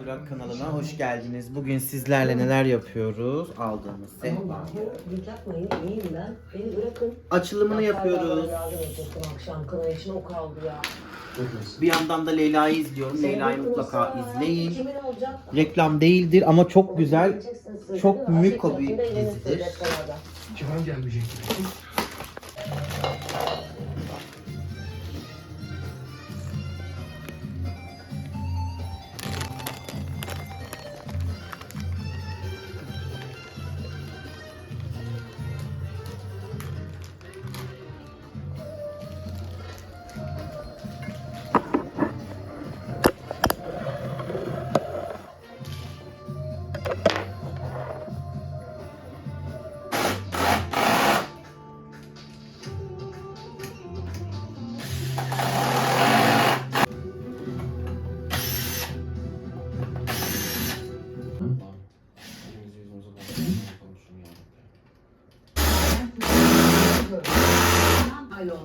Durak kanalına hoş geldiniz. Bugün sizlerle neler yapıyoruz? Aldığımız sehpa. Büyük yapmayın, iyiyim ben. Beni bırakın. Açılımını yapıyoruz. akşam. Kına için o kaldı ya. Bir yandan da Leyla'yı izliyorum. Leyla'yı mutlaka izleyin. Reklam değildir ama çok güzel. Çok Erkek bir dizidir. Cihan gelmeyecek.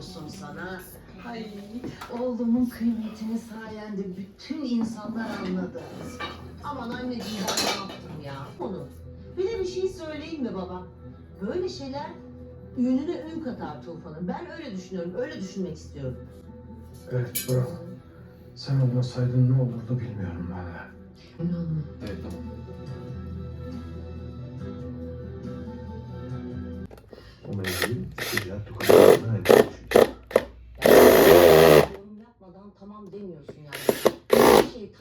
Olsun sana. Ay oğlumun kıymetini sayende bütün insanlar anladı. Aman anneciğim ben ne yaptım ya? Onu. Bir de bir şey söyleyeyim mi baba? Böyle şeyler ününe ün katar Tufan'ın. Ben öyle düşünüyorum. Öyle düşünmek istiyorum. Evet bırak. Sen olmasaydın ne olurdu bilmiyorum valla. İnanma. Evet tamam. O mevzuyu sıcak tukatlarına tamam demiyorsun yani. Bir şey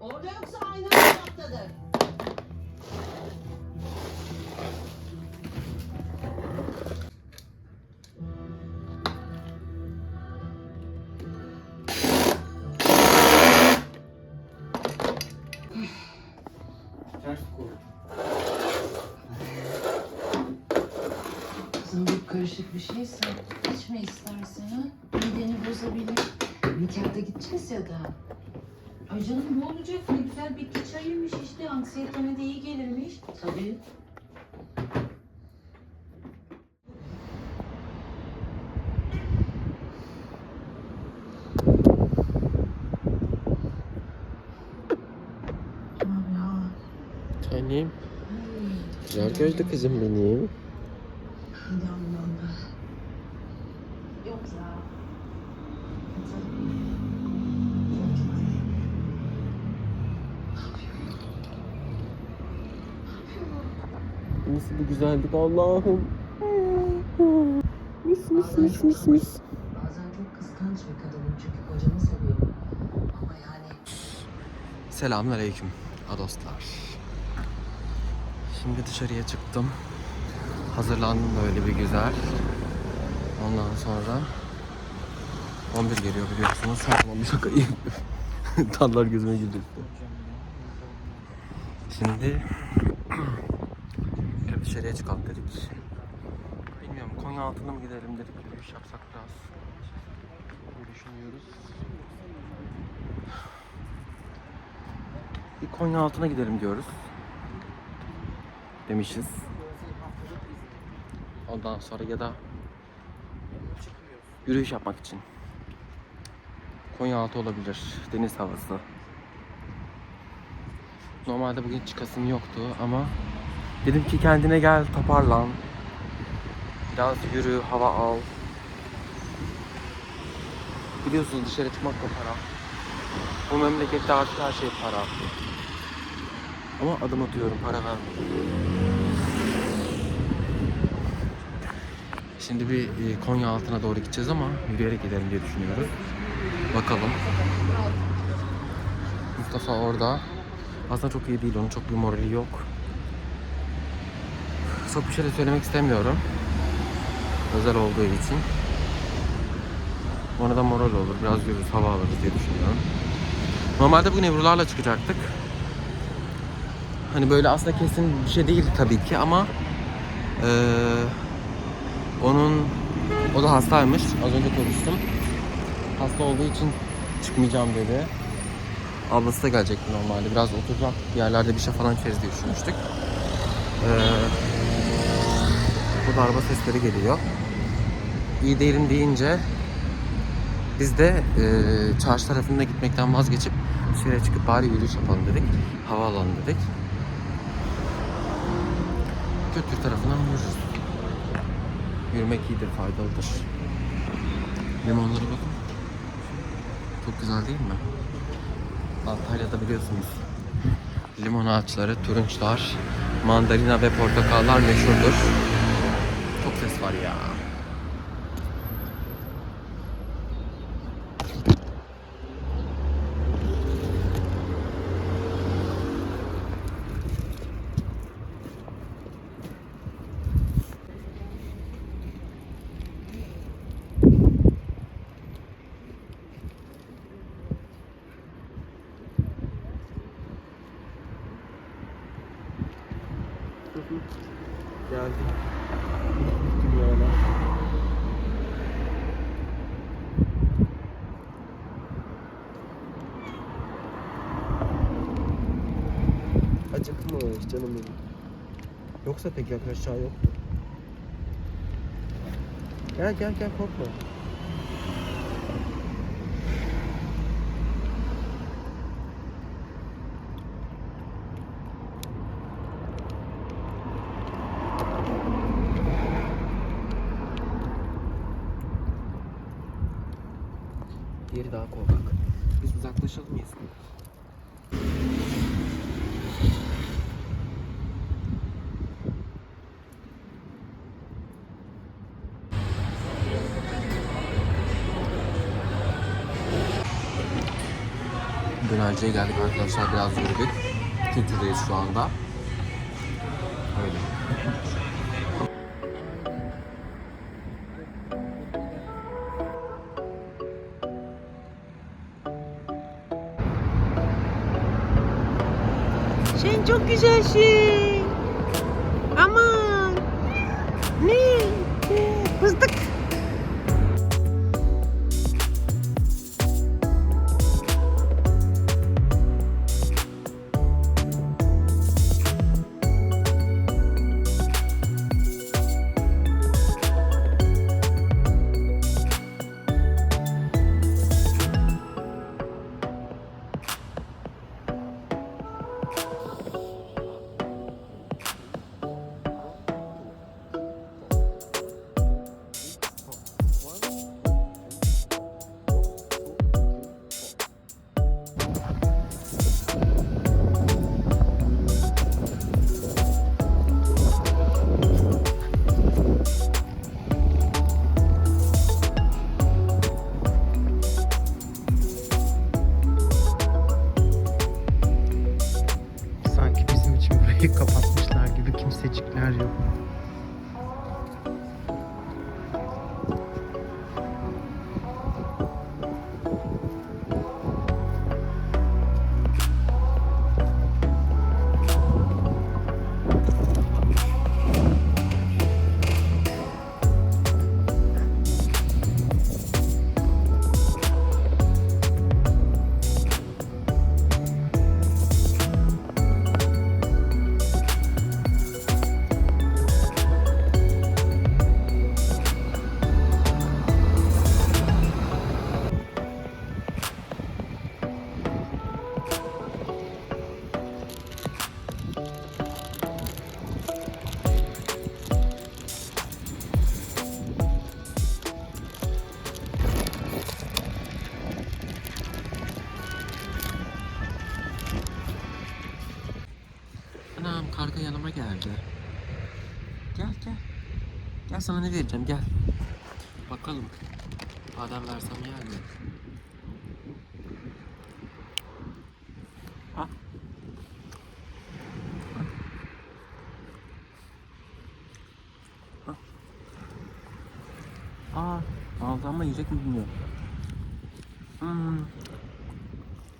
Orada yoksa aynı taraftadır. Karışık bir şeyse içme istersen ha. Mideni bozabilir. Nikahta gideceğiz ya da. Ay canım ne olacak? Ne güzel bitki çayıymış işte. Anksiyetene de iyi gelirmiş. Tabii. Tanem. Güzel gözlü kızım benim. İnanmam Yok ya. Nasıl bir güzellik Allah'ım. Mis mis mis mis mis. Bazen çok kıskanç bir kadınım çünkü kocamı seviyorum. Ama yani Selamünaleyküm adostlar. Şimdi dışarıya çıktım. Hazırlandım böyle bir güzel. Ondan sonra 11 geliyor biliyorsunuz. Her zaman bir şakayı Tanlar gözüme girdi. Şimdi böyle dışarıya çıkalım dedik. Bilmiyorum Konya altına mı gidelim dedik. Yürüyüş yapsak biraz. Böyle düşünüyoruz. Bir Konya altına gidelim diyoruz. Demişiz. Ondan sonra ya da yürüyüş yapmak için. Konya altı olabilir. Deniz havası. Normalde bugün çıkasım yoktu ama dedim ki kendine gel toparlan. Biraz yürü, hava al. Biliyorsunuz dışarı çıkmak da para. Bu memlekette artık her şey para. Ama adım atıyorum para ver. Şimdi bir e, Konya altına doğru gideceğiz ama yürüyerek gidelim diye düşünüyoruz. Bakalım. Mustafa orada. Aslında çok iyi değil, onun çok bir morali yok. Çok bir şey de söylemek istemiyorum. Özel olduğu için. Ona da moral olur. Biraz yürürüz, hava alırız diye düşünüyorum. Normalde bugün Ebru'larla çıkacaktık. Hani böyle aslında kesin bir şey değil tabii ki ama eee, onun o da hastaymış. Az önce konuştum. Hasta olduğu için çıkmayacağım dedi. Ablası da gelecekti normalde. Biraz oturacak yerlerde bir şey falan içeriz diye düşünmüştük. Eee burada araba sesleri geliyor. iyi değilim deyince biz de e, çarşı tarafında gitmekten vazgeçip dışarıya çıkıp bari yürüyüş yapalım dedik. Havaalanı dedik. Götür tarafından yürürüz. Yürümek iyidir, faydalıdır. Limonlara bakın. Çok güzel değil mi? Antalya'da biliyorsunuz limon ağaçları, turunçlar, mandalina ve portakallar meşhurdur. Çok ses var ya. Geldim. Acıkmış canım benim. Yoksa pek yaklaşacağı yoktu. Gel gel gel korkma. Dönerciye geldik arkadaşlar biraz yürüdük. Kültürdeyiz şu anda. Öyle. Sen çok güzelsin. Aman. Ne? Sana ne vereceğim gel. Bakalım. Badem versem yer mi? Al. Al. Aa, aldı ama yiyecek mi bilmiyorum. Hmm.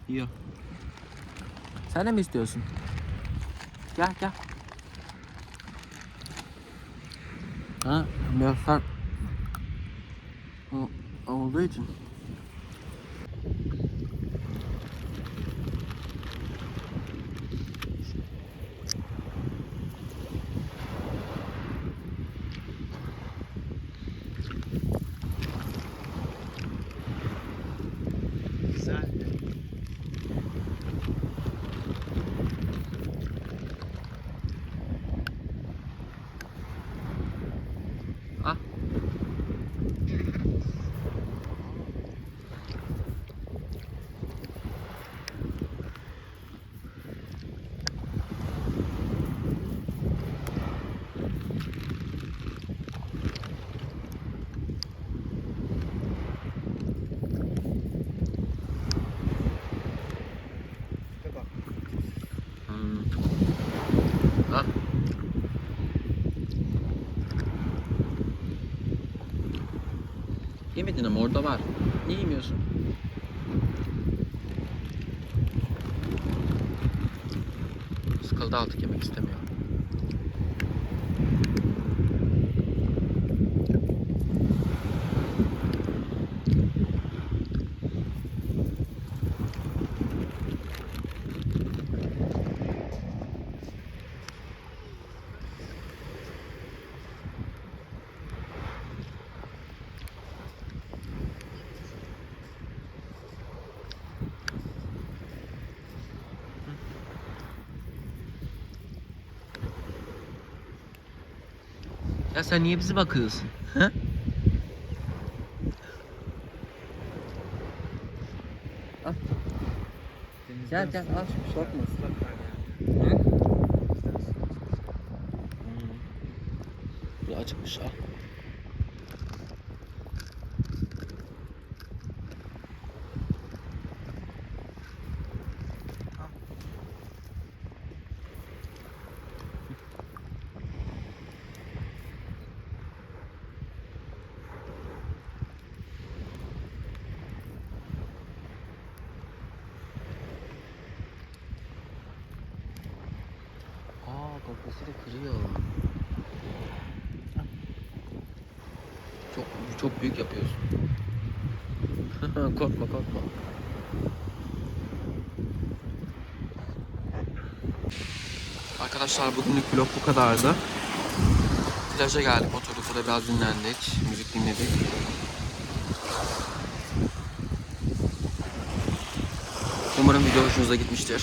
Yiyor. Sen de mi istiyorsun? Gel gel. 没有嗯哦哦我位置 Yemedin ama orada var. Niye yemiyorsun? Sıkıldı artık yemek istemiyor. Ya sen niye bizi bakıyorsun? Ha? Al. Gel gel al korkma. Hı? Hmm. Bu acıkmış al. Aa kafası da kırıyor. Çok çok büyük yapıyorsun. korkma korkma. Arkadaşlar bugünlük vlog bu kadardı. Plaja geldik, oturduk burada biraz dinlendik, müzik dinledik. Umarım video hoşunuza gitmiştir.